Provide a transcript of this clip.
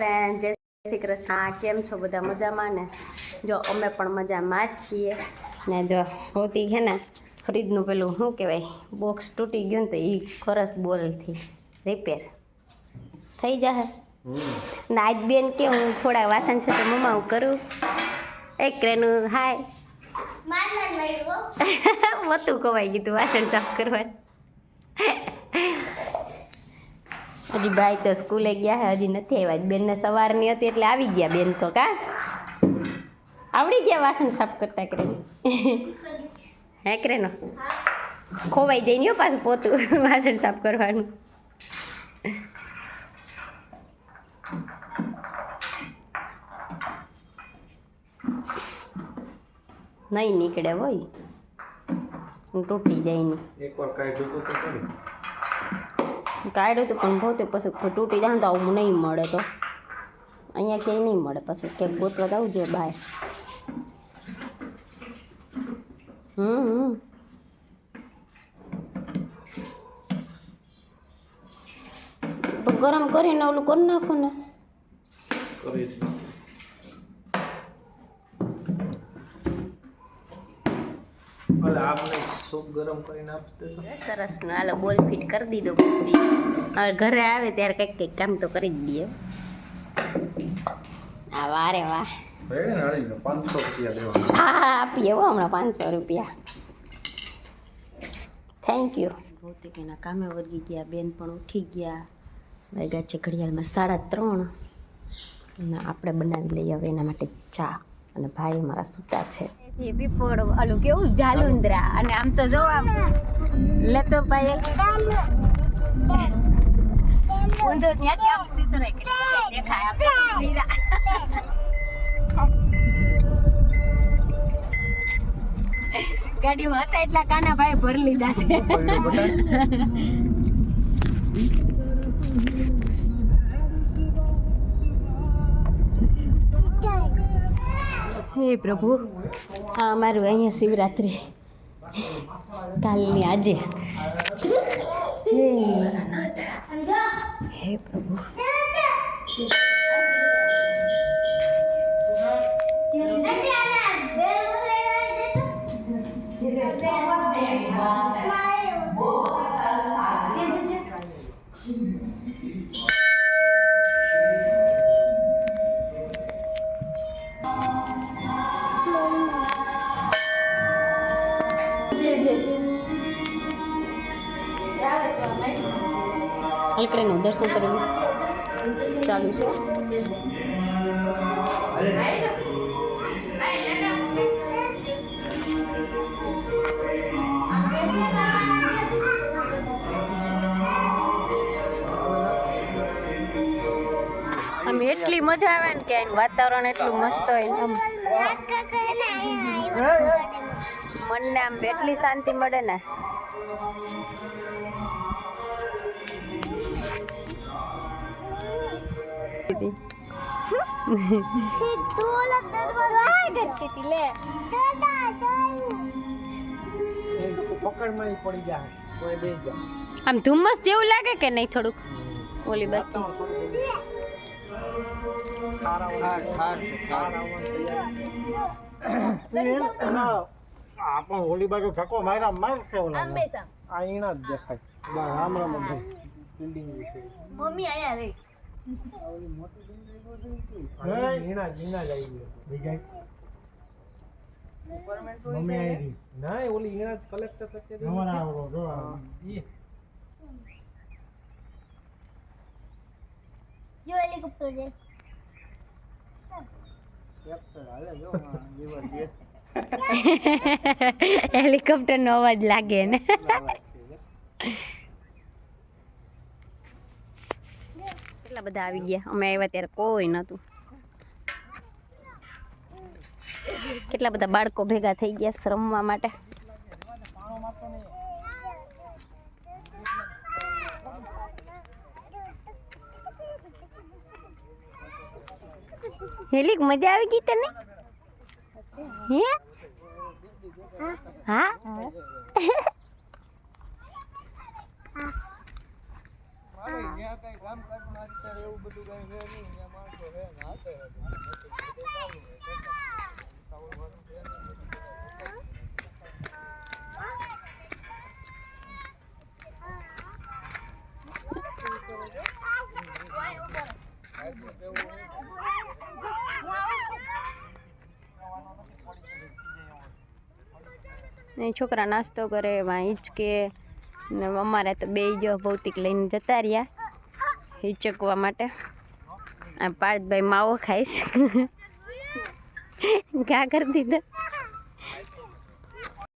Friend જય શ્રી કૃષ્ણ. આ કેમ છો બધા? મજામાં ને? જો અમે પણ મજામાં જ છીએ. ને જો હોતી છે ને ફ્રીજનું પેલું શું કહેવાય? બોક્સ તૂટી ગયું ને તો એ ખરસ બોલથી રિપેર થઈ જશે ને આજ બેન કે હું થોડા વાસણ છે તો મમ્મા હું કરું? એક રેનું હાય. મતું કવાઈ ગયું વાસણ સાફ કરવા હજી ભાઈ તો સ્કૂલે ગયા હે, હજી નથી આવ્યા. બેનને સવારની હતી એટલે આવી ગયા બેન તો, કા? આવડી ગયા વાસણ સાફ કરતા કરે હે કરેનો? ખોવાઈ જઈને પાછું પોતું વાસણ સાફ કરવાનું. નહીં નીકળે હોય. તૂટી જાય નહીં. એકવાર કાઢ્યું તો ખરી. કાઢ્યું તો પણ પોતે પછી તૂટી જાય તો આવું નહીં મળે તો. અહીંયા ક્યાંય નહીં મળે, પછી ક્યાંક ગોતવા જવું જોઈએ બાય. હમ તો ગરમ કરીને ઓલું કરી નાખો ને કરી જ નાખું. ભલે આપણે સૂપ ગરમ કરીને આપી દેતો સરસનું હાલો બોલ ફિટ કરી દીધો હવે ઘરે આવે ત્યારે કંઈક કંઈક કામ તો કરી જ દઈએ. આ વારે વાહ. પાંચસો રૂપિયા દેવાના. હા હા આપીએ હો હમણાં પાંચસો રૂપિયા. થેન્ક યુ ભૌતિક એના કામે વર્ગી ગયા બેન પણ ઉઠી ગયા. વાગ્યા છે ઘડિયાળમાં સાડા ત્રણ. અને આપણે બનાવી લઈએ હવે એના માટે ચા. અને ભાઈ મારા સૂતા છે. જે પીપળ ઓલું કેવું જાલુંદ્રા. અને આમ તો જો આમ લેતો ભાઈ ઊંધો ત્યાંથી આમ સીધો દેખાય ગાડીમાં હતા એટલા કાના ભાઈ ભરી લીધા છે. હે પ્રભુ આ અમારું અહીંયા શિવરાત્રિ. કાલની આજે. હે પ્રભુ. Thank હે પ્રભુ હલકડીનું દર્શન કરવું ચાલુ છે. આમ એટલી મજા આવે ને કે વાતાવરણ એટલું મસ્ત હોય ને આમ. મનને આમ એટલી શાંતિ મળે ને. પકડમાં પડી જાય કોઈ બે જાય આમ ધુમ્મસ જેવું લાગે કે નહીં થોડુંક ઓલી બાજુ આપણ હોલી બાજુ ધક્કો માર્યા મારશે ઓલા આ ઈણા જ દેખાય બા રામ રામ જ બિલ્ડિંગ વિશે મમ્મી આયા રે હે ઈણા જીના જ આવી ગયો મમ્મી આવી રહી હેલિકોપ્ટર છે હેલિકોપ્ટર નો અવાજ લાગે ને. કેટલા બધા આવી ગયા? અમે આવ્યા ત્યારે કોઈ નતું કેટલા બધા બાળકો ભેગા થઈ ગયા રમવા માટે? હેલિક મજા આવી ગઈ તને? હે? હા? નહીં. છોકરા નાસ્તો કરે, એમાં હિંચકે, ને અમારે તો બે જો ભૌતિક લઈને જતા રહ્યા. હિંચકવા માટે. આ પાર્થભાઈ માવો ખાઈશ ઘા કરી દીધા?